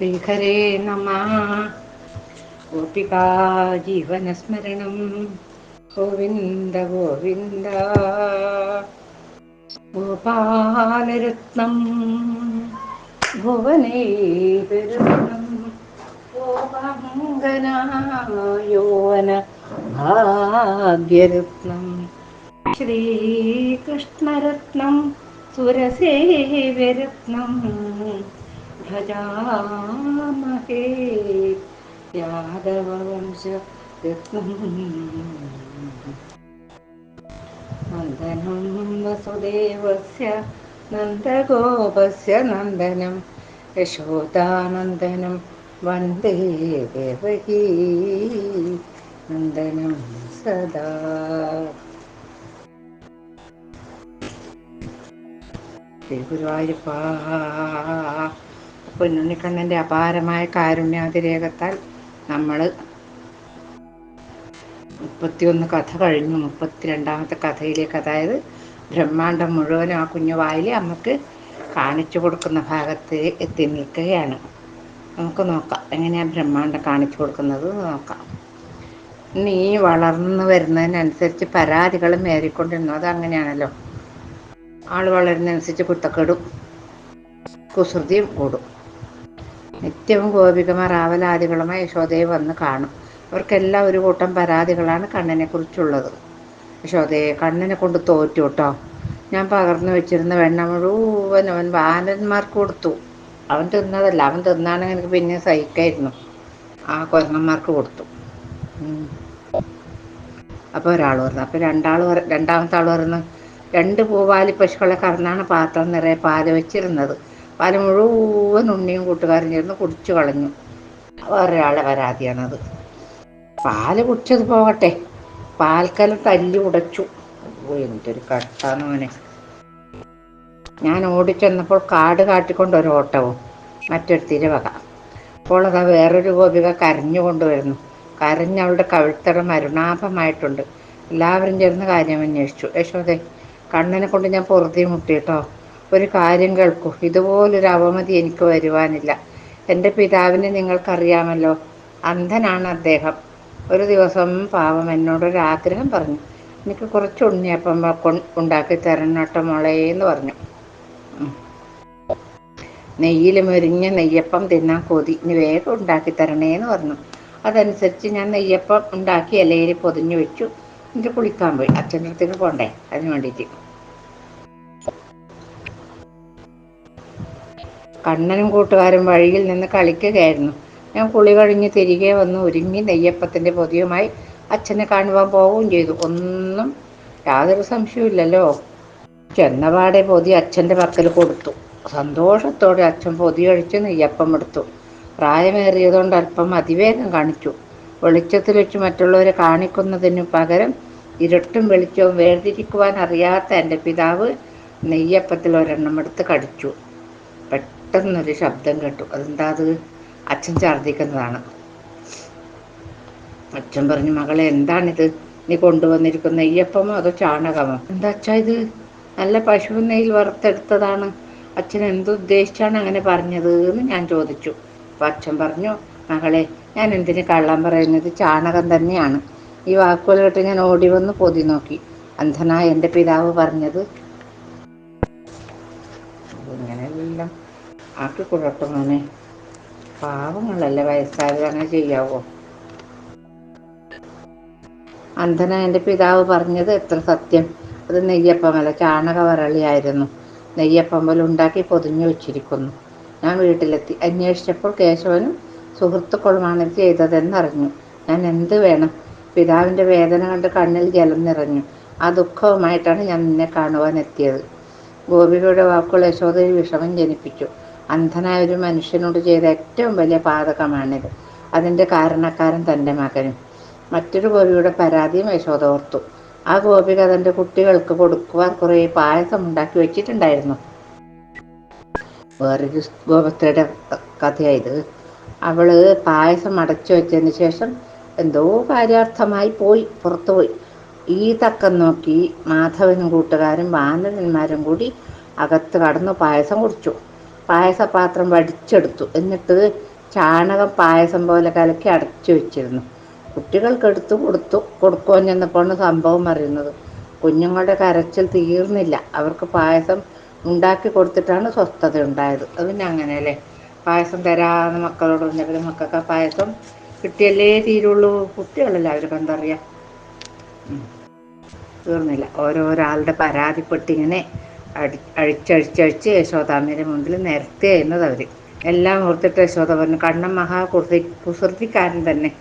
ശ്രീഹരേ നമ ഗോപികാ ജീവനസ്മരണം ഗോവിന്ദ ഗോവിന്ദ ഗോപാലരത്നം ഭുവനൈരത്നം ഗോപാംഗനായോവന ഭാഗ്യരത്നം ശ്രീകൃഷ്ണരത്നം സുരസേവരത്നം ഭജാമഹേ യാദവംശ നന്ദനം വസുദേവസ്യ നന്ദഗോപസ്യ നന്ദനം. യശോദാനന്ദനം വന്ദേ ദേവകീ നന്ദനം സദാ. ഗുരുവായൂരപ്പ പൊന്നുണ്ണിക്കണ്ണന്റെ അപാരമായ കാരുണ്യാതിരേകത്താൽ നമ്മൾ മുപ്പത്തിയൊന്ന് കഥ കഴിഞ്ഞു. മുപ്പത്തിരണ്ടാമത്തെ കഥയിലേക്ക് അതായത് ബ്രഹ്മാണ്ടം മുഴുവനും ആ കുഞ്ഞു വായിൽ നമുക്ക് കാണിച്ചു കൊടുക്കുന്ന ഭാഗത്ത് എത്തി നിൽക്കുകയാണ്. നമുക്ക് നോക്കാം എങ്ങനെയാണ് ബ്രഹ്മാണ്ടം കാണിച്ചു കൊടുക്കുന്നത് നോക്കാം. നീ വളർന്നു വരുന്നതിനനുസരിച്ച് പരാതികൾ മേറിക്കൊണ്ടിരുന്നു. അത് അങ്ങനെയാണല്ലോ ആൾ വളരുന്നതനുസരിച്ച് കുത്തക്കെടും കുസൃതിയും കൂടും. നിത്യവും ഗോപികമാർ ആവലാദികളുമായി യശോദയെ വന്ന് കാണും. അവർക്കെല്ലാം ഒരു കൂട്ടം പരാതികളാണ് കണ്ണനെ കുറിച്ചുള്ളത് യശോദയെ കണ്ണനെ കൊണ്ട് തോറ്റു കേട്ടോ. ഞാൻ പകർന്നു വെച്ചിരുന്ന വെണ്ണ മുഴുവൻ അവൻ വാനന്മാർക്ക് കൊടുത്തു. അവൻ തിന്നതല്ല. അവൻ തിന്നാണെങ്കിൽ എനിക്ക് പിന്നെ സഹിക്കായിരുന്നു. ആ കുരങ്ങന്മാർക്ക് കൊടുത്തു. അപ്പോൾ ഒരാൾ പറഞ്ഞു അപ്പോൾ രണ്ടാൾ രണ്ടാമത്തെ ആൾ പറഞ്ഞു രണ്ട് പൂവാലി പശുക്കളെ കറന്നാണ് പാത്രം നിറയെ പാൽ വെച്ചിരുന്നത്. പാൽ മുഴുവൻ ഉണ്ണിയും കൂട്ടുകാരും ചേർന്ന് കുടിച്ചു കളഞ്ഞു. വേറൊരാളെ പരാതിയാണത്. പാൽ കുടിച്ചത് പോകട്ടെ. പാൽക്കല തല്ലി ഉടച്ചു. എന്തൊരു കട്ടാന്ന് മോനെ. ഞാൻ ഓടിച്ചെന്നപ്പോൾ കാട് കാട്ടിക്കൊണ്ട് ഒരു ഓട്ടവും മറ്റൊരു തിരവക അപ്പോൾ അതാ വേറൊരു ഗോപിക കരഞ്ഞു കൊണ്ടുവരുന്നു. കരഞ്ഞവളുടെ കവിൾത്തട മരുണാഭമായിട്ടുണ്ട് എല്ലാവരും ചേർന്ന് കാര്യം അന്വേഷിച്ചു. യശോദേ കണ്ണനെ കൊണ്ട് ഞാൻ പൊറുതി മുട്ടിയിട്ടോ ഒരു കാര്യം കേൾക്കൂ. ഇതുപോലൊരു അവമതി എനിക്ക് വരുവാനില്ല. എന്റെ പിതാവിനെ നിങ്ങൾക്കറിയാമല്ലോ. അന്ധനാണ് അദ്ദേഹം. ഒരു ദിവസം പാവം എന്നോടൊരു ആഗ്രഹം പറഞ്ഞു. എനിക്ക് കുറച്ച് ഉണ്ണിയപ്പം ഉണ്ടാക്കി തരണട്ടോ മോളേ എന്ന് പറഞ്ഞു. നെയ്യിൽ മെരിഞ്ഞ നെയ്യപ്പം തിന്നാൻ കൊതി. ഇനി വേഗം ഉണ്ടാക്കി തരണേന്ന് പറഞ്ഞു. അതനുസരിച്ച് ഞാൻ നെയ്യപ്പം ഉണ്ടാക്കി ഇലയിൽ പൊതിഞ്ഞു വെച്ചു. എന്നിട്ട് കുളിക്കാൻ പോയി. അച്ഛന്റെ അടുത്തേക്ക് പോകണ്ടേ അതിന് വേണ്ടിയിട്ട്. കണ്ണനും കൂട്ടുകാരും വഴിയിൽ നിന്ന് കളിക്കുകയായിരുന്നു. ഞാൻ കുളി കഴിഞ്ഞ് തിരികെ വന്ന് ഒരുങ്ങി നെയ്യപ്പത്തിന്റെ പൊതിയുമായി അച്ഛനെ കാണുവാൻ പോവുകയും ചെയ്തു. ഒന്നും യാതൊരു സംശയമില്ലല്ലോ ചെന്നപാടെ പൊതി അച്ഛന്റെ പക്കൽ കൊടുത്തു. സന്തോഷത്തോടെ അച്ഛൻ പൊതി കഴിച്ച് നെയ്യപ്പം എടുത്തു. പ്രായമേറിയതുകൊണ്ട് അല്പം അതിവേഗം കാണിച്ചു. വെളിച്ചത്തിൽ വെച്ച് മറ്റുള്ളവരെ കാണിക്കുന്നതിന് പകരം ഇരുട്ടും വെളിച്ചവും വേർതിരിക്കുവാൻ അറിയാത്ത എന്റെ പിതാവ് നെയ്യപ്പത്തിൽ ഒരെണ്ണം എടുത്ത് കടിച്ചു. പെട്ടെന്നൊരു ശബ്ദം കേട്ടു. അതെന്താ അത്? അച്ഛൻ ഛർദ്ദിക്കുന്നതാണ്. അച്ഛൻ പറഞ്ഞു മകളെ എന്താണിത്? നീ കൊണ്ടുവന്നിരിക്കുന്ന നെയ്യപ്പമോ അതോ ചാണകമോ? എന്താ അച്ഛാ ഇത്? നല്ല പശു നെയ്യിൽ വറുത്തെടുത്തതാണ്. അച്ഛൻ എന്തുദ്ദേശിച്ചാണ് അങ്ങനെ പറഞ്ഞത് എന്ന് ഞാൻ ചോദിച്ചു. അപ്പം അച്ഛൻ പറഞ്ഞു മകളെ ഞാൻ എന്തിന് കള്ളം പറയുന്നത്? ചാണകം തന്നെയാണ്. ഈ വാക്കുകൾ കേട്ട് ഞാൻ ഓടി വന്ന് പൊതി നോക്കി. അന്ധനായ എന്റെ പിതാവ് പറഞ്ഞത്. ഇങ്ങനെയെല്ലാം ആക്കി കുഴപ്പമോനെ പാവങ്ങളല്ലേ വയസ്സായത് അങ്ങനെ ചെയ്യാവോ? അന്ധന എന്റെ പിതാവ് പറഞ്ഞത് എത്ര സത്യം. അത് നെയ്യപ്പമല്ല ചാണകവരളിയായിരുന്നു. നെയ്യപ്പം പോലെ ഉണ്ടാക്കി പൊതിഞ്ഞു വെച്ചിരിക്കുന്നു. ഞാൻ വീട്ടിലെത്തി. അന്വേഷിച്ചപ്പോൾ കേശവനും സുഹൃത്തുക്കളുമാണ് ഇത് ചെയ്തതെന്നറിഞ്ഞു. ഞാൻ എന്ത് വേണം? പിതാവിന്റെ വേദന കണ്ട് കണ്ണിൽ ജലം നിറഞ്ഞു. ആ ദുഃഖവുമായിട്ടാണ് ഞാൻ നിന്നെ കാണുവാൻ എത്തിയത്. ഗോപികയുടെ വാക്കുകൾ യശോദയിൽ വിഷമം ജനിപ്പിച്ചു. അന്ധനായ ഒരു മനുഷ്യനോട് ചെയ്ത ഏറ്റവും വലിയ പാതകമാണിത്. അതിന്റെ കാരണക്കാരൻ തന്റെ മകനും. മറ്റൊരു ഗോപിയുടെ പരാതിയും യശോദ ഓർത്തു. ആ ഗോപിക തന്റെ കുട്ടികൾക്ക് കൊടുക്കുവാൻ കുറേ പായസം ഉണ്ടാക്കി വെച്ചിട്ടുണ്ടായിരുന്നു. വേറൊരു ഗോപത്രയുടെ കഥയായത്. അവൾ പായസം അടച്ചു വെച്ചതിന് ശേഷം എന്തോ കാര്യാർത്ഥമായി പോയി പുറത്തുപോയി ഈ തക്കം നോക്കി മാധവനും കൂട്ടുകാരും വാനരന്മാരും കൂടി അകത്ത് കടന്നു പായസം കുടിച്ചു. പായസപാത്രം വടിച്ചെടുത്തു. എന്നിട്ട് ചാണകം പായസം പോലെ കലക്കി അടച്ചു വെച്ചിരുന്നു. കുട്ടികൾക്കെടുത്തു കൊടുത്തു കൊടുക്കുവാൻ ചെന്നപ്പോഴാണ് സംഭവം അറിയുന്നത്. കുഞ്ഞുങ്ങളുടെ കരച്ചിൽ തീർന്നില്ല. അവർക്ക് പായസം ഉണ്ടാക്കി കൊടുത്തിട്ടാണ് സ്വസ്ഥത ഉണ്ടായത്. അത് പിന്നെ അങ്ങനെ അല്ലേ പായസം തരാതെ മക്കളോട് പറഞ്ഞെങ്കിലും മക്കൾക്ക് ആ പായസം കിട്ടിയല്ലേ തീരുള്ളൂ. കുട്ടികളല്ലേ അവർക്ക് എന്തറിയാം? തീർന്നില്ല. ഓരോരാളുടെ പരാതിപ്പെട്ടിങ്ങനെ അടി അഴിച്ചഴിച്ചഴിച്ച് യശോദാമ്മയുടെ മുമ്പിൽ നിരത്തിയായിരുന്നത് അവർ എല്ലാം ഓർത്തിട്ട് യശോദ പറഞ്ഞു കണ്ണൻ മഹാ കുസൃ കുസൃതിക്കാരൻ തന്നെ.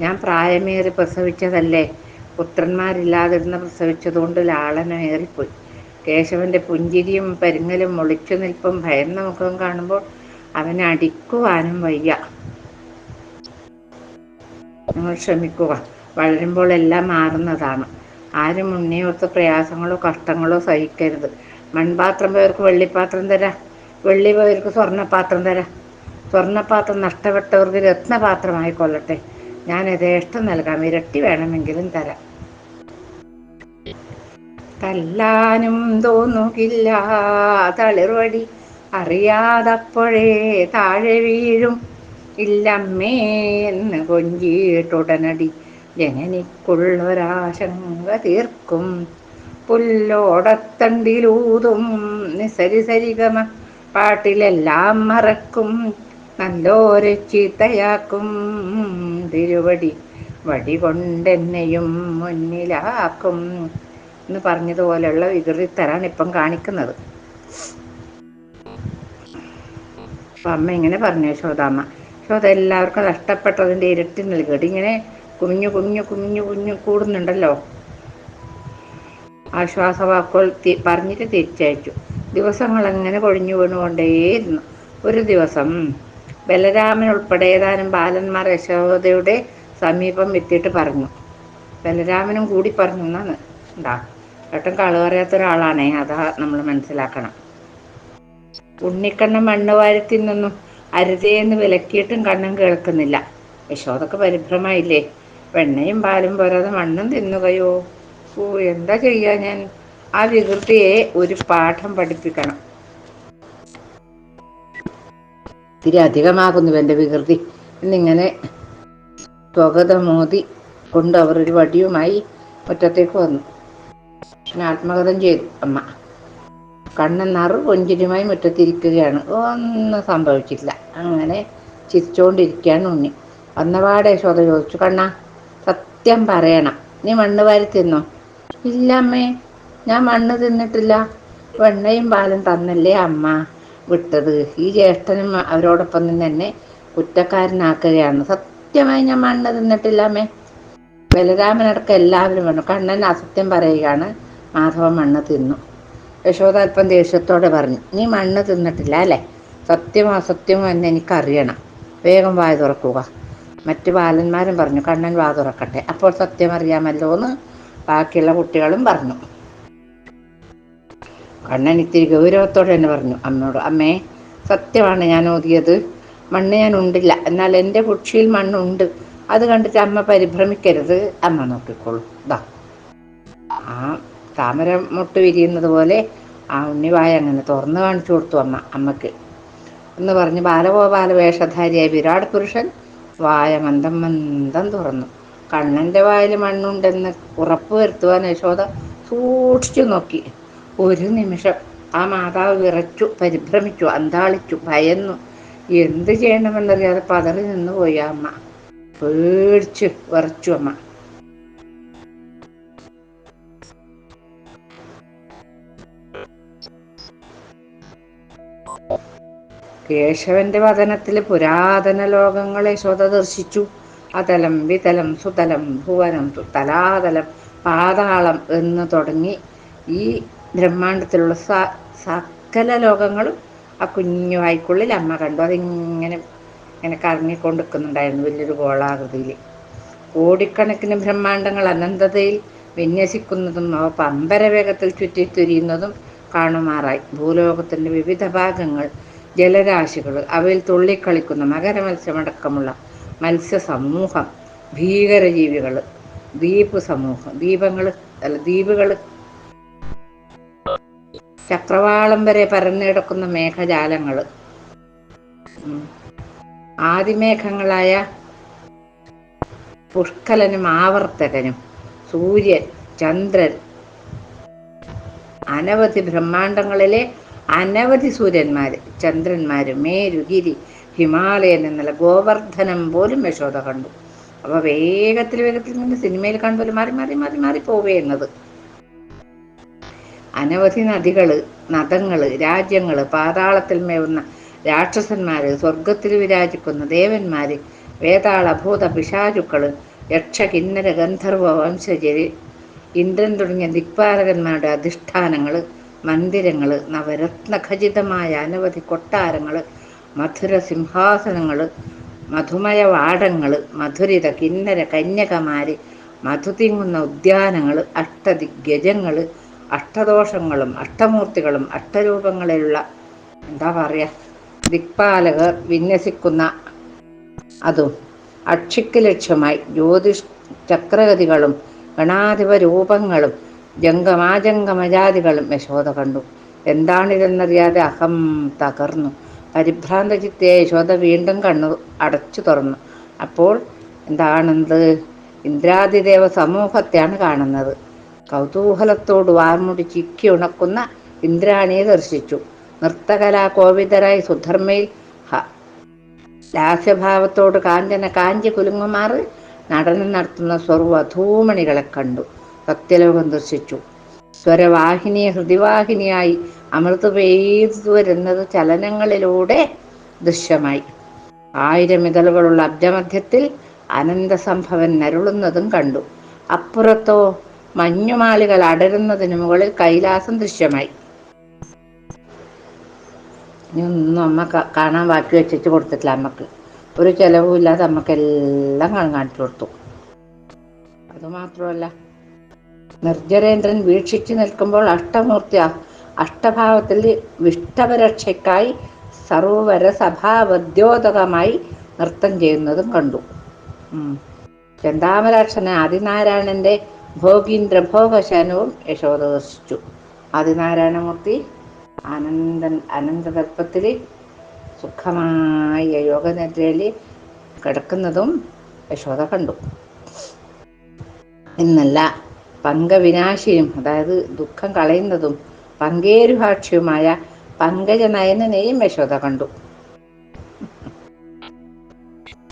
ഞാൻ പ്രായമേറി പ്രസവിച്ചതല്ലേ? പുത്രന്മാരില്ലാതിരുന്ന് പ്രസവിച്ചതുകൊണ്ട് ലാളനമേറിപ്പോയി കേശവന്റെ പുഞ്ചിരിയും പരിങ്ങലും മുളിച്ചു നിൽപ്പും ഭയന്ന മുഖം കാണുമ്പോൾ അവനെ അടിക്കുവാനും വയ്യ. നിങ്ങൾ ക്ഷമിക്കുക വളരുമ്പോൾ എല്ലാം മാറുന്നതാണ്. ആരും ഉണ്ണിയോർത്ത് പ്രയാസങ്ങളോ കഷ്ടങ്ങളോ സഹിക്കരുത്. മൺപാത്രം പോയവർക്ക് വെള്ളിപ്പാത്രം തരാം. വെള്ളി പോയവർക്ക് സ്വർണപാത്രം തരാം. സ്വർണപാത്രം നഷ്ടപ്പെട്ടവർക്ക് രത്നപാത്രമായി കൊള്ളട്ടെ ഞാൻ യഥേഷ്ടം നൽകാം. ഇരട്ടി വേണമെങ്കിലും തരാം. തല്ലാനും തോന്നുകില്ല. തളിർവടി അറിയാതപ്പോഴേ താഴെ വീഴും. ഇല്ലമ്മേ എന്ന് കൊഞ്ചിയിട്ടുടനടി. ജനനിക്കുള്ളൊരാശങ്ക തീർക്കും. പുല്ലോടത്തണ്ടിലൂതും നിസരിസരികമ പാട്ടിലെല്ലാം മറക്കും നല്ലോരെ ചീത്തയാക്കും. തിരുവടി വടി കൊണ്ടെന്നെയും മുന്നിലാക്കും എന്ന് പറഞ്ഞതുപോലെയുള്ള വികൃതിത്തരാണ് ഇപ്പം കാണിക്കുന്നത്. അപ്പം അമ്മ ഇങ്ങനെ പറഞ്ഞു യശോദാമ്മ യശോദ എല്ലാവർക്കും നഷ്ടപ്പെട്ടതിന്റെ ഇരട്ടി നൽകിയിട്ട് ഇങ്ങനെ കുഞ്ഞു കുഞ്ഞു കുഞ്ഞു കുഞ്ഞു കൂടുന്നുണ്ടല്ലോ. ആശ്വാസവാക്കുകൾ പറഞ്ഞിട്ട് തിരിച്ചയച്ചു. ദിവസങ്ങൾ അങ്ങനെ കൊഴിഞ്ഞു വീണുകൊണ്ടേയിരുന്നു ഒരു ദിവസം ബലരാമൻ ഉൾപ്പെടെ ഏതാനും ബാലന്മാർ യശോദയുടെ സമീപം എത്തിയിട്ട് പറഞ്ഞു. ബലരാമനും കൂടി പറഞ്ഞു എന്നാണ് ഉണ്ടാ ഏട്ടൻ കളവറിയാത്ത ഒരാളാണേ അതാ നമ്മൾ മനസ്സിലാക്കണം. ഉണ്ണിക്കണ്ണൻ മണ്ണ് വാരത്തിൽ നിന്നും അരുതേന്ന് വിലക്കിയിട്ടും കണ്ണും കേൾക്കുന്നില്ല. യശോദക്ക് പരിഭ്രമായില്ലേ വെണ്ണയും പാലും പോരാതെ മണ്ണും തിന്നുകയോ? ഓ എന്താ ചെയ്യാ ഞാൻ? ആ വികൃതിയെ ഒരു പാഠം പഠിപ്പിക്കണം. ഇത്തിരി അധികമാകുന്നു എന്റെ വികൃതി. എന്നിങ്ങനെ സ്വഗതമോദി കൊണ്ട് അവർ ഒരു വടിയുമായി മുറ്റത്തേക്ക് വന്നു. ആത്മകഥം ചെയ്തു. അമ്മ കണ്ണെന്നാറ് നറു കൊഞ്ചിനുമായി മുറ്റത്തിരിക്കുകയാണ്. ഒന്നും സംഭവിച്ചില്ല. അങ്ങനെ ചിരിച്ചുകൊണ്ടിരിക്കുകയാണ് ഉണ്ണി. വന്നപാടെ ശോധ ചോദിച്ചു കണ്ണ സത്യം പറയണം. നീ മണ്ണ് വാരി തിന്നോ? ഇല്ല അമ്മേ ഞാൻ മണ്ണ് തിന്നിട്ടില്ല. വെണ്ണയും പാലും തന്നല്ലേ അമ്മ. വിട്ടത്. ഈ ജ്യേഷ്ഠനും അവരോടൊപ്പം നിന്ന് കുറ്റക്കാരനാക്കുകയാണ്. സത്യമായി ഞാൻ മണ്ണ് തിന്നിട്ടില്ല അമ്മേ ബലരാമനടക്കം എല്ലാവരും വേണം കണ്ണൻ അസത്യം പറയുകയാണ്. മാധവൻ മണ്ണ് തിന്നു. യശോദ അല്പം ദേഷ്യത്തോടെ പറഞ്ഞു നീ മണ്ണ് തിന്നിട്ടില്ല അല്ലേ? സത്യമോ അസത്യമോ എന്ന് എനിക്കറിയണം. വേഗം വായ തുറക്കുക. മറ്റു ബാലന്മാരും പറഞ്ഞു കണ്ണൻ വാ തുറക്കട്ടെ. അപ്പോൾ സത്യം അറിയാമല്ലോ എന്ന് ബാക്കിയുള്ള കുട്ടികളും പറഞ്ഞു. കണ്ണൻ ഇത്തിരി ഗൗരവത്തോടെ തന്നെ പറഞ്ഞു അമ്മയോട് അമ്മേ സത്യമാണ് ഞാൻ ഓതിയത്. മണ്ണ് ഞാൻ ഉണ്ടില്ല. എന്നാൽ എന്റെ കുക്ഷിയിൽ മണ്ണുണ്ട്. അത് കണ്ടിട്ട് അമ്മ പരിഭ്രമിക്കരുത്. അമ്മ നോക്കിക്കോളൂ. ഇതാ ആ താമര മുട്ട് വിരിയുന്നത് പോലെ ആ ഉണ്ണിവായ അങ്ങനെ തുറന്നു കാണിച്ചു കൊടുത്തു അമ്മ അമ്മയ്ക്ക്. എന്ന് പറഞ്ഞ് ബാലഗോപാല വേഷധാരിയായ വിരാട് പുരുഷൻ വായ മന്ദം മന്ദം തുറന്നു. കണ്ണന്റെ വായിൽ മണ്ണുണ്ടെന്ന് ഉറപ്പ് വരുത്തുവാൻ യശോദ സൂക്ഷിച്ചു നോക്കി. ഒരു നിമിഷം ആ മാതാവ് വിറച്ചു പരിഭ്രമിച്ചു അന്താളിച്ചു ഭയന്നു. എന്ത് ചെയ്യണമെന്നറിയാതെ പതറി നിന്നുപോയി പോയി അമ്മ. പേടിച്ച് വിറച്ചു അമ്മ. കേശവന്റെ വതനത്തിൽ പുരാതന ലോകങ്ങളെ യശോദ ദർശിച്ചു. അതലം വിതലം സുതലം ഭുവനം തലാതലം പാതാളം എന്ന് തുടങ്ങി ഈ ബ്രഹ്മാണ്ടത്തിലുള്ള സ സകല ലോകങ്ങളും ആ കുഞ്ഞു വായിക്കുള്ളിൽ അമ്മ കണ്ടു. അതിങ്ങനെ ഇങ്ങനെ കറങ്ങിക്കൊണ്ടിരിക്കുന്നുണ്ടായിരുന്നു വലിയൊരു ഗോളാകൃതിയിൽ. കോടിക്കണക്കിന് ബ്രഹ്മാണ്ടങ്ങൾ അനന്തതയിൽ വിന്യസിക്കുന്നതും അവ പമ്പര വേഗത്തിൽ ചുറ്റിത്തിരിയുന്നതും കാണുമാറായി. ഭൂലോകത്തിന്റെ വിവിധ ഭാഗങ്ങൾ ജലരാശികൾ അവയിൽ തുള്ളിക്കളിക്കുന്ന മകരമത്സ്യമടക്കമുള്ള മത്സ്യസമൂഹം ഭീകരജീവികൾ ദ്വീപ് സമൂഹം ദ്വീപങ്ങൾ അല്ല ദ്വീപുകൾ ചക്രവാളം വരെ പരന്നിടക്കുന്ന മേഘജാലങ്ങൾ ആദിമേഘങ്ങളായ പുഷ്കലനും ആവർത്തകനും സൂര്യൻ ചന്ദ്രൻ അനവധി ബ്രഹ്മാണ്ടങ്ങളിലെ അനവധി സൂര്യന്മാർ ചന്ദ്രന്മാർ മേരു ഗിരി ഹിമാലയൻ എന്നല്ല ഗോവർദ്ധനം പോലും യശോദ കണ്ടു. അപ്പൊ വേഗത്തിൽ വേഗത്തിൽ നിന്ന് സിനിമയിൽ കാണുമ്പോൾ മാറി മാറി മാറി മാറി പോവേ എന്നത്. അനവധി നദികൾ നദങ്ങൾ രാജ്യങ്ങൾ പാതാളത്തിൽ മേവുന്ന രാക്ഷസന്മാര് സ്വർഗത്തിൽ വിരാജിക്കുന്ന ദേവന്മാര് വേതാള ഭൂത പിശാചുക്കൾ യക്ഷ കിന്നര ഗന്ധർവ വംശജര് ഇന്ദ്രൻ തുടങ്ങിയ ദിക്പാലകന്മാരുടെ അധിഷ്ഠാനങ്ങൾ നവരത്ന നവരത്നഖചിതമായ അനവധി കൊട്ടാരങ്ങൾ മധുര സിംഹാസനങ്ങൾ മധുമയ വാടങ്ങൾ മധുരിത കിന്നര കന്യകമാര് മധുതിങ്ങുന്ന ഉദ്യാനങ്ങൾ അഷ്ടദിഗ്ഗജങ്ങൾ അഷ്ടദോഷങ്ങളും അഷ്ടമൂർത്തികളും അഷ്ടരൂപങ്ങളിലുള്ള എന്താ പറയുക ദിക്പാലകർ വിന്യസിക്കുന്ന അതും അക്ഷിക്ക് ലക്ഷ്യമായി ജ്യോതിഷ് ചക്രഗതികളും ഗണാധിപ രൂപങ്ങളും ജംഗമാജംഗമജാതികളും യശോദ കണ്ടു. എന്താണിതെന്നറിയാതെ അഹം തകർന്നു. പരിഭ്രാന്ത ചിത്തയെ യശോദ വീണ്ടും കണ്ണു അടച്ചു തുറന്നു. അപ്പോൾ എന്താണെന്ത്? ഇന്ദ്രാതിദേവ സമൂഹത്തെയാണ് കാണുന്നത്. കൗതൂഹലത്തോട് വാർമുടി ചിക്കി ഉണക്കുന്ന ഇന്ദ്രാണിയെ ദർശിച്ചു. നൃത്തകലാ കോവിതരായി സുധർമ്മയിൽ ലാസ്യഭാവത്തോട് കാഞ്ചന കാഞ്ചി കുലുങ്ങുമാറ് നടനം നടത്തുന്ന സ്വർവധൂമണികളെ കണ്ടു. സത്യലോകം ദർശിച്ചു. സ്വരവാഹിനിയെ ഹൃദിവാഹിനിയായി അമൃത് പെയ്തു വരുന്നത് ചലനങ്ങളിലൂടെ ദൃശ്യമായി. ആയിരം ഇതളുകളുള്ള അബ്ജമധ്യത്തിൽ അനന്തസംഭവൻ നരുളുന്നതും കണ്ടു. അപ്പുറത്തോ മഞ്ഞുമാളികൾ അടരുന്നതിന് മുകളിൽ കൈലാസം ദൃശ്യമായി. ഇനിയൊന്നും അമ്മ കാണാൻ ബാക്കി വെച്ചിട്ട് കൊടുത്തിട്ടില്ല അമ്മയ്ക്ക്. ഒരു ചെലവും ഇല്ലാതെ അമ്മക്കെല്ലാം കാണിച്ചു കൊടുത്തു. അതുമാത്രമല്ല നിർജരേന്ദ്രൻ വീക്ഷിച്ചു നിൽക്കുമ്പോൾ അഷ്ടമൂർത്തി അഷ്ടഭാവത്തിൽ വിഷ്ടപരക്ഷയ്ക്കായി സർവര സഭാവദ്യോതകമായി നൃത്തം ചെയ്യുന്നതും കണ്ടു. ചെന്താമരാക്ഷനെ ആദിനാരായണന്റെ ഭോഗീന്ദ്ര ഭോഗശാനവും യശോദ ദർശിച്ചു ആദിനാരായണമൂർത്തി അനന്ത അനന്തതർപ്പത്തിൽ സുഖമായ യോഗനിദ്രയിൽ കിടക്കുന്നതും യശോദ കണ്ടു. എന്നല്ല പങ്കവിനാശിയും അതായത് ദുഃഖം കളയുന്നതും പങ്കേരുഭാക്ഷ്യവുമായ പങ്കജനയനെയും യശോദ കണ്ടു.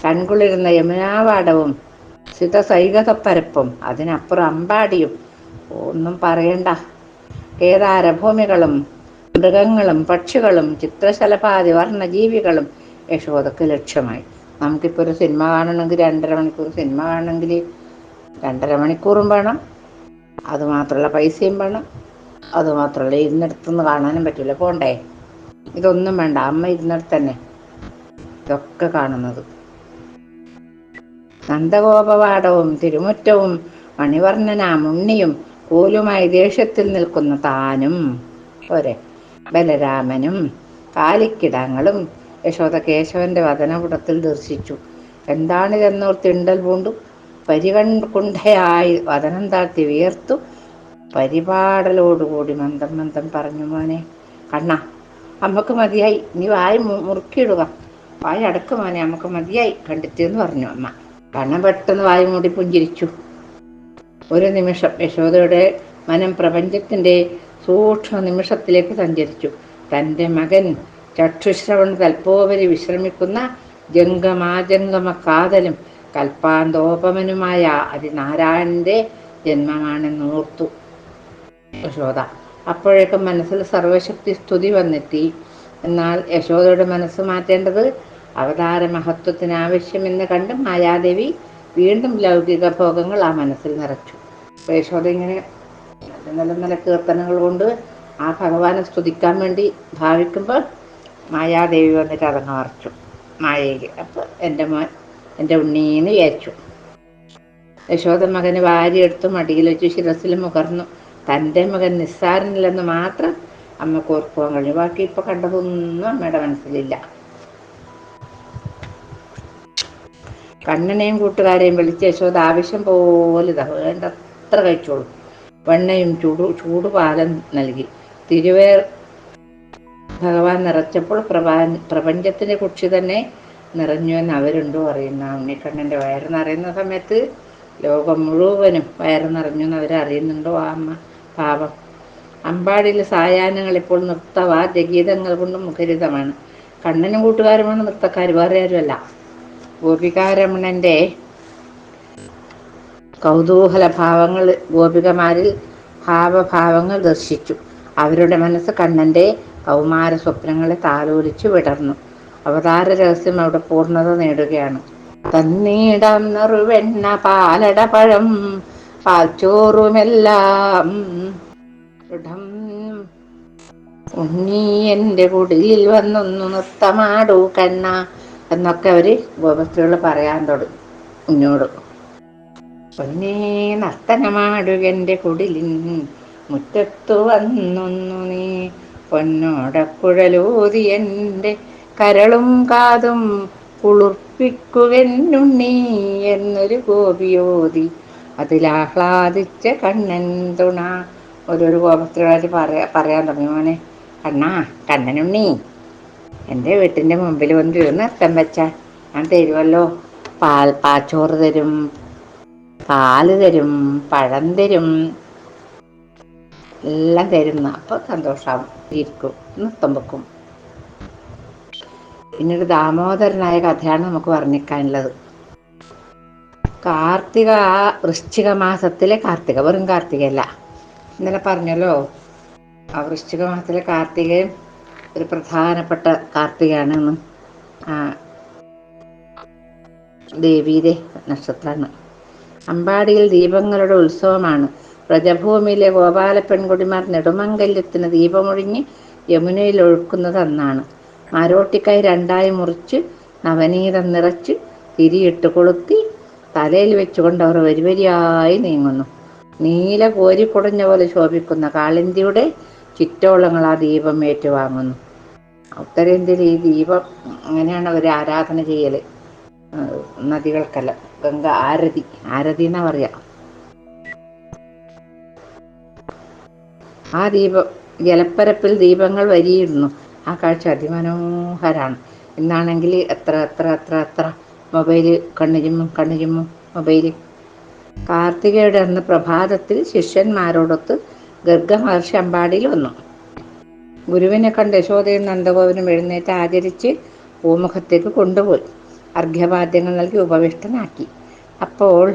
കൺകുളിരുന്ന യമുനാവാടവും സിതസൈകതപ്പരപ്പും അതിനപ്പുറം അമ്പാടിയും. ഒന്നും പറയണ്ട. കേദാരഭൂമികളും മൃഗങ്ങളും പക്ഷികളും ചിത്രശലപാതി വർണജീവികളും യശോദക്ക് ലക്ഷ്യമായി. നമുക്കിപ്പോൾ ഒരു സിനിമ കാണണമെങ്കിൽ രണ്ടര മണിക്കൂർ സിനിമ കാണണമെങ്കിൽ രണ്ടര മണിക്കൂറും വേണം. അതുമാത്രമുള്ള പൈസയും വേണം. അതുമാത്രമല്ല ഇരുന്നിടത്തുനിന്ന് കാണാനും പറ്റില്ല പോണ്ടേ? ഇതൊന്നും വേണ്ട. അമ്മ ഇരുന്നിടത്ത് തന്നെ ഇതൊക്കെ കാണുന്നത്. നന്ദഗോപവാടവും തിരുമുറ്റവും മണിവർണന മുണ്ണിയും കോലുമായി ദേഷ്യത്തിൽ നിൽക്കുന്ന താനും പോരെ? ബലരാമനും കാലിക്കിടങ്ങളും യശോദ കേശവന്റെ വതനപുടത്തിൽ ദർശിച്ചു. എന്താണിതെന്നോർ തിണ്ടൽ പൂണ്ടു? പരികൺകുണ്ഠയായി വതനം താഴ്ത്തി വിയർത്തു. പരിപാടലോടുകൂടി മന്ദം മന്ദം പറഞ്ഞു മോനെ. കണ്ണ അമ്മയ്ക്ക് മതിയായി. നീ വായ മുറുക്കിയിടുക. വായ അടക്ക് മോനെ അമ്മയ്ക്ക് മതിയായി. കണ്ടിട്ട് എന്ന് പറഞ്ഞു അമ്മ. കണ്ണ പെട്ടെന്ന് വായ മൂടി പുഞ്ചിരിച്ചു. ഒരു നിമിഷം യശോദയുടെ മനം പ്രപഞ്ചത്തിന്റെ സൂക്ഷ്മ നിമിഷത്തിലേക്ക് സഞ്ചരിച്ചു. തന്റെ മകൻ ചക്ഷുശ്രവൺ തൽപോപരി വിശ്രമിക്കുന്ന ജംഗമാജംഗമ കാതലും കൽപ്പാന്തോപമനുമായ അതിനാരായണന്റെ ജന്മമാണെന്ന് ഓർത്തു. യശോദ. അപ്പോഴേക്കും മനസ്സിൽ സർവശക്തി സ്തുതി വന്നെത്തി. എന്നാൽ യശോദയുടെ മനസ്സ് മാറ്റേണ്ടത് അവതാര മഹത്വത്തിന് ആവശ്യമെന്ന് കണ്ട് മായാദേവി വീണ്ടും ലൗകിക ഭോഗങ്ങൾ ആ മനസ്സിൽ നിറച്ചു. യശോദ ഇങ്ങനെ നല്ല നല്ല കീർത്തനങ്ങൾ കൊണ്ട് ആ ഭഗവാനെ സ്തുതിക്കാൻ വേണ്ടി ഭാവിക്കുമ്പോൾ മായാദേവി വന്നിട്ട് അതങ്ങ് മറച്ചു. മായയിൽ അപ്പോൾ എന്റെ മോൻ എന്റെ ഉണ്ണീന്ന് വിചാരിച്ചു. യശോദ മകന് വാരിയെടുത്തു മടിയിൽ വെച്ചു ശിരസിൽ മുകർന്നു തന്റെ മകൻ നിസ്സാരനില്ലെന്ന് മാത്രം അമ്മ ഓർക്കുവാൻ കഴിഞ്ഞു. ബാക്കി ഇപ്പൊ കണ്ടതൊന്നും അമ്മയുടെ മനസ്സിലില്ല. കണ്ണനെയും കൂട്ടുകാരെയും വിളിച്ച് യശോദ ആവശ്യം പോലെ വേണ്ടത്ര കഴിച്ചോളൂ. വെണ്ണയും ചൂടു ചൂടുപാലം നൽകി. തിരുവേർ ഭഗവാൻ നിറച്ചപ്പോൾ പ്രപ കുക്ഷി തന്നെ നിറഞ്ഞു എന്ന് അവരുണ്ടോ അറിയുന്ന ഉണ്ണിക്കണ്ണന്റെ വയറ് നിറയുന്ന സമയത്ത് ലോകം മുഴുവനും വയറ് നിറഞ്ഞു എന്ന് അവരറിയുന്നുണ്ടോ ആ അമ്മ? പാപം. അമ്പാടിയിൽ സായാഹ്നങ്ങൾ ഇപ്പോൾ നൃത്തവാദ്യഗീതങ്ങൾ കൊണ്ടും മുഖരിതമാണ്. കണ്ണനും കൂട്ടുകാരുമാണ് നൃത്തക്കാർ വേറെ ആരുമല്ല. ഗോപികാരമണന്റെ കൗതൂഹല ഭാവങ്ങൾ ഗോപികമാരിൽ ഭാവഭാവങ്ങൾ ദർശിച്ചു. അവരുടെ മനസ്സ് കണ്ണന്റെ കൗമാര സ്വപ്നങ്ങളെ താലോലിച്ചു വിടർന്നു. അവതാര രഹസ്യം അവിടെ പൂർണത നേടുകയാണ്. തന്നീടം നിറുവെണ്ണ പാലട പഴം പാൽച്ചോറുമെല്ലാം ഉണ്ണി എന്റെ കുടിലിൽ വന്നൊന്നു നൃത്തമാടൂ കണ്ണ എന്നൊക്കെ അവർ ഗോപസ്ത്രീകൾ പറയാൻ തുടങ്ങി ഉന്നോട്. പൊന്നേ നർത്തനമാടുകന്റെ കുടിലിൻ മുറ്റത്തു വന്നൊന്നു നീ. പൊന്നോടക്കുഴലൂതി എന്റെ കരളും കാതും കുളിർപ്പിക്കുവെന്നുണ്ണി എന്നൊരു ഗോപിയോതി അതിലാഹ്ലാദിച്ച കണ്ണൻ തുണ. ഓരോരു ഗോപസ്ത്രീകളായിട്ട് പറയാ പറയാൻ തുടങ്ങി മോനെ. കണ്ണാ കണ്ണനുണ്ണി എന്റെ വീട്ടിന്റെ മുമ്പിൽ വന്ന് ഇരുന്ന് അർത്ഥം വെച്ചാൽ ഞാൻ തരുമല്ലോ പാൽ പാച്ചോറ് തരും. പാൽ തരും. പഴം തരും. എല്ലാം തരുന്ന അപ്പോൾ സന്തോഷമാവും ഇരിക്കും നൃത്തം വെക്കും. പിന്നീട് ദാമോദരനായ കഥയാണ് നമുക്ക് വർണിക്കാനുള്ളത്. കാർത്തിക വൃശ്ചിക മാസത്തിലെ കാർത്തിക. വെറും കാർത്തികയല്ല. ഇന്നലെ പറഞ്ഞല്ലോ ആ വൃശ്ചിക മാസത്തിലെ കാർത്തികയും ഒരു പ്രധാനപ്പെട്ട കാർത്തികയാണ് എന്നും ദേവിയുടെ നക്ഷത്രമാണ്. അമ്പാടിയിൽ ദീപങ്ങളുടെ ഉത്സവമാണ്. പ്രജഭൂമിയിലെ ഗോപാല പെൺകുടിമാർ നെടുമംഗല്യത്തിന് ദീപമൊഴിഞ്ഞ് യമുനയിൽ ഒഴുക്കുന്നത് അന്നാണ്. രണ്ടായി മുറിച്ച് നവനീതം നിറച്ച് തിരിയിട്ട് കൊളുത്തി തലയിൽ വെച്ചുകൊണ്ട് അവർ വരിവരിയായി നീങ്ങുന്നു. നീല കോരിക്കുടഞ്ഞ പോലെ ശോഭിക്കുന്ന കാളിന്തിയുടെ ചുറ്റോളങ്ങൾ ആ ദീപം ഏറ്റുവാങ്ങുന്നു. ഉത്തരേന്ത്യയിൽ ഈ ദീപം അങ്ങനെയാണ് അവർ ആരാധന ചെയ്യൽ നദികൾക്കെല്ലാം ഗംഗ ആരതി ആരതി എന്നാ പറയാ. ആ ദീപം ജലപ്പരപ്പിൽ ദീപങ്ങൾ വരിയിടുന്നു ആ കാഴ്ച അതിമനോഹരാണ്. ഇന്നാണെങ്കിൽ എത്ര എത്ര എത്ര എത്ര മൊബൈൽ കണ്ണുചുമ്മും കണ്ണുചുമ്മും മൊബൈൽ. കാർത്തികയുടെ അന്ന് പ്രഭാതത്തിൽ ശിഷ്യന്മാരോടൊത്ത് ഗർഗ മഹർഷി അമ്പാടിയിൽ വന്നു. ഗുരുവിനെ കണ്ട് യശോദയും നന്ദഗോപനും എഴുന്നേറ്റ് ആചരിച്ച് ഭൂമുഖത്തേക്ക് കൊണ്ടുപോയി. അർഘ്യവാദ്യങ്ങൾ നൽകി ഉപവിഷ്ടനാക്കി. അപ്പോൾ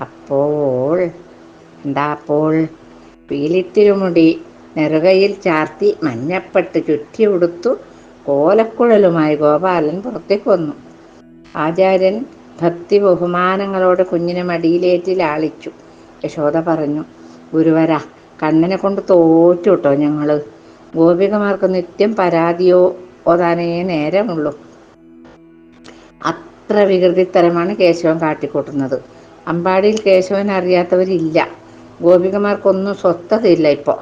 അപ്പോൾ എന്താ അപ്പോൾ പീലിത്തിരുമുടി നെറുകയിൽ ചാർത്തി മഞ്ഞപ്പെട്ട് ചുറ്റി ഉടുത്തു കോലക്കുഴലുമായി ഗോപാലൻ പുറത്തേക്ക് വന്നു. ആചാര്യൻ ഭക്തി ബഹുമാനങ്ങളോട് കുഞ്ഞിനെ മടിയിലേറ്റി ലാളിച്ചു. യശോദ പറഞ്ഞു ഗുരുവര കണ്ണനെ കൊണ്ട് തോറ്റു കേട്ടോ ഞങ്ങൾ ഗോപികമാർക്ക് നിത്യം പരാതിയോ ഓതാനേ നേരമുള്ളൂ. അത്ര വികൃതിത്തരമാണ് കേശവൻ കാട്ടിക്കൂട്ടുന്നത്. അമ്പാടിയിൽ കേശവൻ അറിയാത്തവരില്ല. ഗോപികമാർക്കൊന്നും സ്വത്തതില്ല ഇപ്പോൾ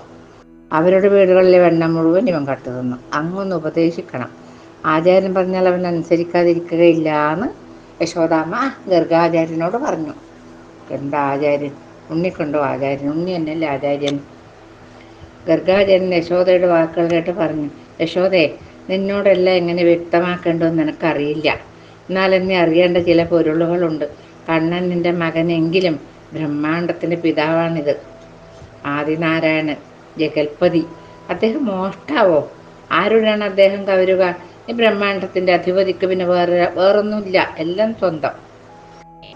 അവരുടെ വീടുകളിലെ വെണ്ണം മുഴുവൻ ഇവൻ കട്ടു തന്നു. അങ്ങൊന്ന് ഉപദേശിക്കണം. ആചാര്യൻ പറഞ്ഞാൽ അവൻ അനുസരിക്കാതിരിക്കുകയില്ല എന്ന് യശോദാമ്മ ഗർഗാചാര്യനോട് പറഞ്ഞു. എന്താ ആചാര്യൻ? ഉണ്ണിക്കൊണ്ടോ ആചാര്യൻ? ഉണ്ണി എന്നല്ലേ ആചാര്യൻ? ഗർഗാചാര്യൻ യശോദയുടെ വാക്കുകൾ കേട്ട് പറഞ്ഞു. യശോദേ നിന്നോടെല്ലാം എങ്ങനെ വ്യക്തമാക്കേണ്ടതെന്ന് നിനക്കറിയില്ല. എന്നാൽ എന്നെ അറിയേണ്ട ചില പൊരുളുകളുണ്ട്. കണ്ണൻ നിന്റെ മകനെങ്കിലും ബ്രഹ്മാണ്ടത്തിന്റെ പിതാവാണിത്. ആദിനാരായണൻ ജഗൽപതി. അദ്ദേഹം മോഷ്ടാവോ? ആരോടാണ് അദ്ദേഹം കവരുക? ഈ ബ്രഹ്മാണ്ടത്തിന്റെ അധിപതിക്ക് പിന്നെ വേറെ വേറൊന്നുമില്ല എല്ലാം സ്വന്തം.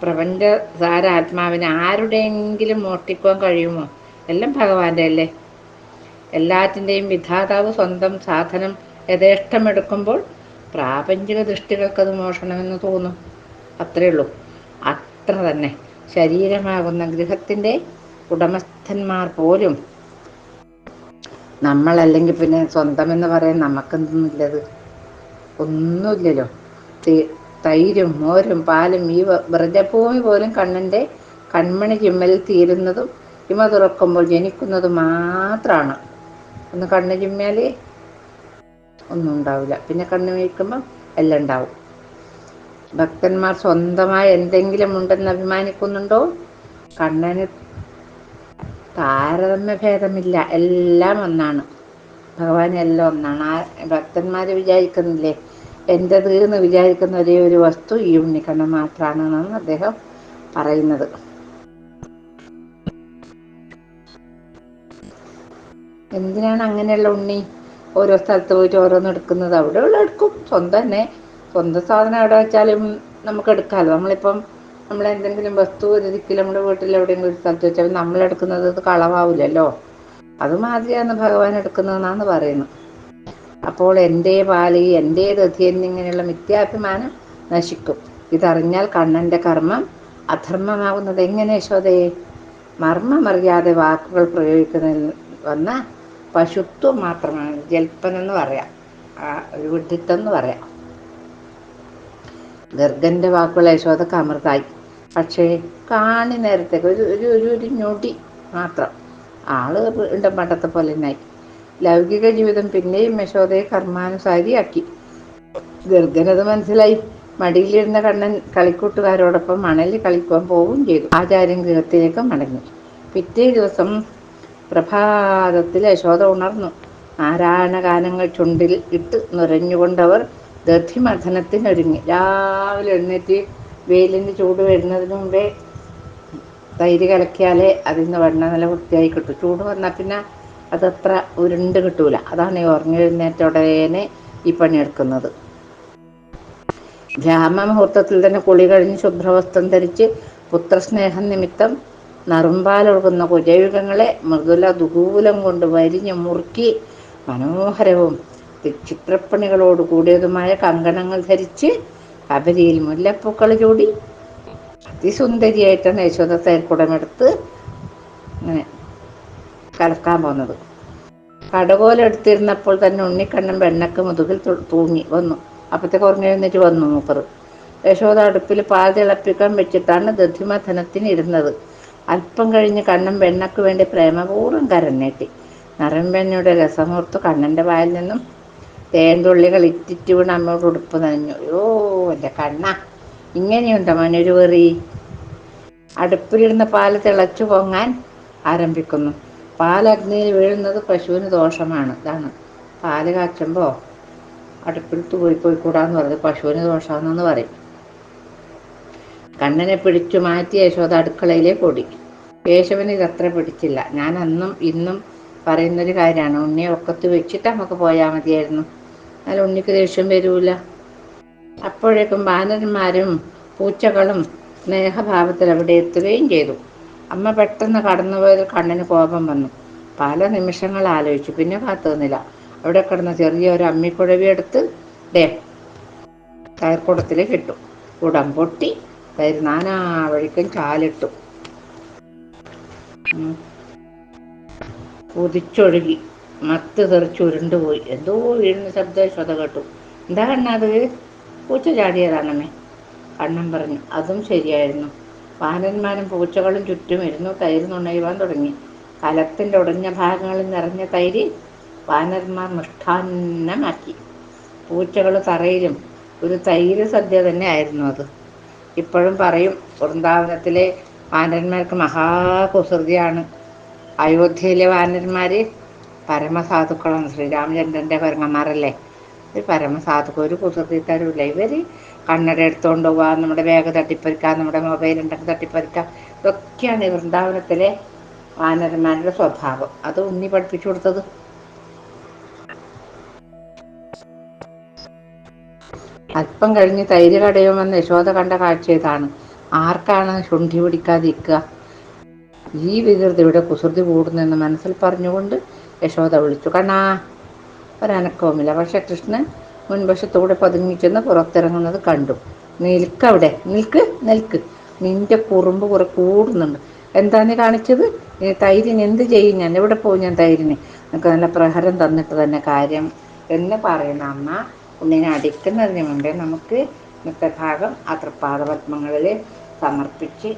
പ്രപഞ്ച സാരാത്മാവിന് ആരുടെയെങ്കിലും മോഷ്ടിക്കുവാൻ കഴിയുമോ? എല്ലാം ഭഗവാന്റെ അല്ലേ എല്ലാറ്റിന്റെയും വിധാതാവ് സ്വന്തം സാധനം യഥേഷ്ടമെടുക്കുമ്പോൾ പ്രാപഞ്ചിക ദൃഷ്ടികൾക്കത് മോഷണമെന്ന് തോന്നും. അത്രയേ ഉള്ളൂ. അത്ര തന്നെ. ശരീരമാകുന്ന ഗൃഹത്തിന്റെ ഉടമസ്ഥന്മാർ പോലും നമ്മളല്ലെങ്കിൽ പിന്നെ സ്വന്തം എന്ന് പറയാൻ നമുക്കെന്തൊന്നുമില്ലത്. ഒന്നുമില്ലല്ലോ. തൈരും മോരും പാലും ഈ വ്രജഭൂമി പോലും കണ്ണന്റെ കൺമണി ചിമ്മലിൽ തീരുന്നതും ഇമ തുറക്കുമ്പോൾ ജനിക്കുന്നതും മാത്രമാണ് ഒന്ന് കണ്ണ് ചിമ്മിയാൽ ഒന്നും ഉണ്ടാവില്ല. പിന്നെ കണ്ണ് വീഴ്ക്കുമ്പോൾ എല്ലാം ഉണ്ടാവും. ഭക്തന്മാർ സ്വന്തമായി എന്തെങ്കിലും ഉണ്ടെന്ന് അഭിമാനിക്കുന്നുണ്ടോ? കണ്ണന് താരതമ്യ ഭേദമില്ല. എല്ലാം ഒന്നാണ്. ഭഗവാൻ എല്ലാം ഒന്നാണ്. ആ ഭക്തന്മാർ വിചാരിക്കുന്നില്ലേ? എന്റേത് എന്ന് വിചാരിക്കുന്ന ഒരേ ഒരു വസ്തു ഈ ഉണ്ണിക്കണ്ണൻ മാത്രമാണെന്നാണ് അദ്ദേഹം പറയുന്നത്. എന്തിനാണ് അങ്ങനെയുള്ള ഉണ്ണി ഓരോ സ്ഥലത്ത് പോയിട്ട് ഓരോന്ന് എടുക്കുന്നത്? അവിടെ ഉള്ള എടുക്കും. സ്വന്തം തന്നെ. സ്വന്തം സാധനം എവിടെ വെച്ചാലും നമുക്ക് എടുക്കാമല്ലോ നമ്മളിപ്പം നമ്മൾ എന്തെങ്കിലും വസ്തു ഒരു ദിക്കിൽ നമ്മുടെ വീട്ടിൽ എവിടെയെങ്കിലും ഒരു സ്ഥലത്ത് വെച്ചാൽ നമ്മൾ എടുക്കുന്നത് കളവാവില്ലല്ലോ. അതുമാതിരിയാണ് ഭഗവാൻ എടുക്കുന്നതെന്നാണ് പറയുന്നത്. അപ്പോൾ എന്റെ പാൽ ദധി എന്നിങ്ങനെയുള്ള മിഥ്യാഭിമാനം നശിക്കും. ഇതറിഞ്ഞാൽ കണ്ണന്റെ കർമ്മം അധർമ്മമാകുന്നത് എങ്ങനെ യശോദയെ മർമ്മമറിയാതെ വാക്കുകൾ പ്രയോഗിക്കുന്നതിൽ വന്ന പശുത്വം മാത്രമാണ്. ജൽപ്പനെന്ന് പറയാം. ആ ഒരു വിഡിത്തം എന്ന് പറയാം. ഗർഗന്റെ വാക്കുകൾ യശോദക്ക് അമൃതായി. പക്ഷേ കാണി നേരത്തേക്ക് ഒരു ഒരു ഒരു ഞൊടി മാത്രം. ആൾ ഉണ്ട് പണ്ടത്തെ പോലെ തന്നെയായി. ലൗകിക ജീവിതം പിന്നെയും യശോദയെ കർമാനുസാരിയാക്കി ഗർഗനത് മനസ്സിലായി. മടിയിലിരുന്ന കണ്ണൻ കളിക്കൂട്ടുകാരോടൊപ്പം മണലിൽ കളിക്കുവാൻ പോവുകയും ചെയ്തു. ആചാര്യൻ ഗൃഹത്തിലേക്ക് മടങ്ങി. പിറ്റേ ദിവസം പ്രഭാതത്തിൽ യശോദ ഉണർന്നു. നാരായണ ഗാനങ്ങൾ ചുണ്ടിൽ ഇട്ട് നുരഞ്ഞുകൊണ്ടവർ ദധിമഥനത്തിനൊരുങ്ങി രാവിലെ എഴുന്നേറ്റ് വെയിലിന് ചൂട് വരുന്നതിന് മുമ്പേ തൈര് കലക്കിയാലേ അതിൽ നിന്ന് വെണ്ണ നല്ല വൃത്തിയായി കിട്ടും. ചൂട് വന്നാൽ പിന്നെ അതത്ര ഉരുണ്ട് കിട്ടൂല. അതാണ് ഈ ഉറങ്ങെഴുന്നേറ്റ ഉടനെ ഈ പണിയെടുക്കുന്നത് ബ്രാഹ്മമുഹൂർത്തത്തിൽ തന്നെ കുളി കഴിഞ്ഞ് ശുഭ്രവസ്ത്രം ധരിച്ച് പുത്രസ്നേഹം നിമിത്തം നറുമ്പാലൊഴുകുന്ന കുജയുഗങ്ങളെ മൃദുല ദുകൂലം കൊണ്ട് വരിഞ്ഞ് മുറുക്കി മനോഹരവും ചിത്രപ്പണികളോട് കൂടിയതുമായ കങ്കണങ്ങൾ ധരിച്ച് കബരിയിൽ മുല്ലപ്പൂക്കൾ ചൂടി അതിസുന്ദരിയായിട്ടാണ് യശോദ തേർക്കുടമെടുത്ത് ഇങ്ങനെ കലക്കാൻ പോകുന്നത് കടകോലെടുത്തിരുന്നപ്പോൾ തന്നെ ഉണ്ണിക്കണ്ണൻ വെണ്ണക്ക് മുതുകിൽ തൂങ്ങി വന്നു. അപ്പത്തേക്ക് ഉറങ്ങി വന്നു മൂപ്പർ യശോദ അടുപ്പിൽ പാൽ തിളപ്പിക്കാൻ വെച്ചിട്ടാണ് ദധിമഥനത്തിന് ഇരുന്നത്. അല്പം കഴിഞ്ഞ് കണ്ണൻ വെണ്ണക്ക് വേണ്ടി പ്രേമപൂർവം കരഞ്ഞേട്ടി. നരമ്പെണ്ണയുടെ രസമൂർത്ത് കണ്ണന്റെ വായിൽ നിന്നും തേൻതുള്ളികൾ ഇറ്റിറ്റ് വീണ് അമ്മയോട് ഉടുപ്പ് നനഞ്ഞു. ഓ എന്റെ കണ്ണ ഇങ്ങനെയുണ്ടോ മനൊരു വെറി അടുപ്പിലിരുന്ന പാൽ തിളച്ചു പൊങ്ങാൻ ആരംഭിക്കുന്നു. പാൽ അഗ്നിയിൽ വീഴുന്നത് പശുവിന് ദോഷമാണ്. ഇതാണ്. പാൽ കാച്ചുമ്പോൾ അടുപ്പിടുത്ത് പോയി പോയിക്കൂടാന്ന് പറഞ്ഞ് പശുവിന് ദോഷമാണെന്ന് പറയും. കണ്ണനെ പിടിച്ചു മാറ്റി യശോദ അടുക്കളയിലേക്ക് ഓടി കേശവന് ഇതത്ര പിടിച്ചില്ല. ഞാൻ അന്നും ഇന്നും പറയുന്നൊരു കാര്യമാണ്. ഉണ്ണിയെ ഒക്കത്ത് വെച്ചിട്ട് നമുക്ക് പോയാൽ മതിയായിരുന്നു. എന്നാൽ ഉണ്ണിക്ക് ദേഷ്യം വരൂല. അപ്പോഴേക്കും ബാനന്മാരും പൂച്ചകളും സ്നേഹഭാവത്തിൽ അവിടെ എത്തുകയും ചെയ്തു. അമ്മ പെട്ടെന്ന് കടന്നുപോയതിൽ കണ്ണിന് കോപം വന്നു. പല നിമിഷങ്ങൾ ആലോചിച്ചു. പിന്നെ കാത്തു നിന്നില്ല. അവിടെ കിടന്ന ചെറിയ ഒരു അമ്മിക്കുഴവി എടുത്ത് ഡേ കയർക്കുടത്തിലേക്ക് ഇട്ടു. കുടം പൊട്ടി തൈര് നാനാ വഴിക്കും ചാലിട്ടു. കുതിച്ചൊഴുകി. മത്ത് തെറിച്ച് ഉരുണ്ടുപോയി. എന്തോ വീഴുന്ന ശബ്ദം ശ്വത കേട്ടു. എന്താ കണ്ണത് പൂച്ച ചാടിയതാണമ്മേ. കണ്ണൻ പറഞ്ഞു. അതും ശരിയായിരുന്നു. വാനന്മാരും പൂച്ചകളും ചുറ്റും ഇരുന്നു തൈര് നുണയുവാൻ തുടങ്ങി. കലത്തിന്റെ ഉടഞ്ഞ ഭാഗങ്ങളിൽ നിറഞ്ഞ തൈര് വാനന്മാർ മിഷ്ടാന്നമാക്കി പൂച്ചകൾ തറയിലും ഒരു തൈര് സദ്യ തന്നെ ആയിരുന്നു അത്. ഇപ്പോഴും പറയും വൃന്ദാവനത്തിലെ വാനന്മാർക്ക് മഹാകുസൃതിയാണ്. അയോധ്യയിലെ വാനന്മാർ പരമസാധുക്കളാണ്. ശ്രീരാമചന്ദ്രന്റെ പെരങ്ങന്മാരല്ലേ? ഒരു പരമസാധുക്കൾ ഒരു കുസൃതിക്കാരുമില്ല ഇവർ കണ്ണട എടുത്തുകൊണ്ട് പോവാ നമ്മുടെ ബാഗ് തട്ടിപ്പറിക്കാം നമ്മുടെ മൊബൈൽ ഉണ്ടെങ്കിൽ തട്ടിപ്പറിക്കാം. ഇതൊക്കെയാണ് ഈ വൃന്ദാവനത്തിലെ വാനരന്മാരുടെ സ്വഭാവം. അത് ഉണ്ണി പഠിപ്പിച്ചു കൊടുത്തത്. അല്പം കഴിഞ്ഞ് തൈര് കടയുമെന്ന് യശോദ കണ്ട കാഴ്ച ഇതാണ്. ആർക്കാണ് ശുണ്ഠി പിടിക്കാതിരിക്കുക? ഈ വികൃതിയുടെ കുസൃതി കൂടുന്നെന്ന് മനസ്സിൽ പറഞ്ഞുകൊണ്ട് യശോദ വിളിച്ചു. കണ്ണാ ഒരനക്കവുമില്ല. പക്ഷെ കൃഷ്ണൻ മുൻവശത്തൂടെ പതുങ്ങിച്ചെന്ന് പുറത്തിറങ്ങുന്നത് കണ്ടു. നിൽക്കവിടെ നിൽക്ക് നിൽക്ക്. നിന്റെ കുറുമ്പ് കുറെ കൂടുന്നുണ്ട്. എന്താ നീ കാണിച്ചത് തൈരിന് എന്ത് ചെയ്യും ഞാൻ? എവിടെ പോകും ഞാൻ തൈരിന്? നിനക്ക് നല്ല പ്രഹരം തന്നിട്ട് തന്നെ കാര്യം എന്ന് പറയുന്ന. അമ്മ ഉണ്ണിനെ അടിക്കുന്നതിന് മുമ്പേ നമുക്ക് ഇന്നത്തെ ഭാഗം ആ തൃപ്പാദപത്മങ്ങളിൽ സമർപ്പിച്ച്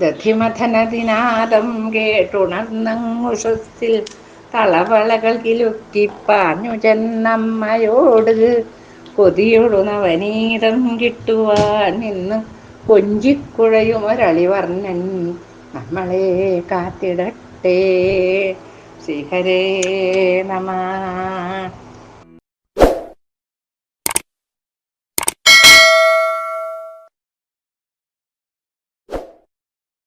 ദധിമഥനദിനാദം കേട്ടുണർന്നങ്ങുഷത്തിൽ തളവളകൾ കിലുക്കിപ്പാഞ്ഞു ചെന്നമ്മയോട്. കൊതിയൊടു നവനീതം കിട്ടുവാൻ നിന്ന് കൊഞ്ചിക്കുഴയും ഒരളിവർണൻ. നമ്മളെ കാത്തിടട്ടെ. ശ്രീഹരേ നമ.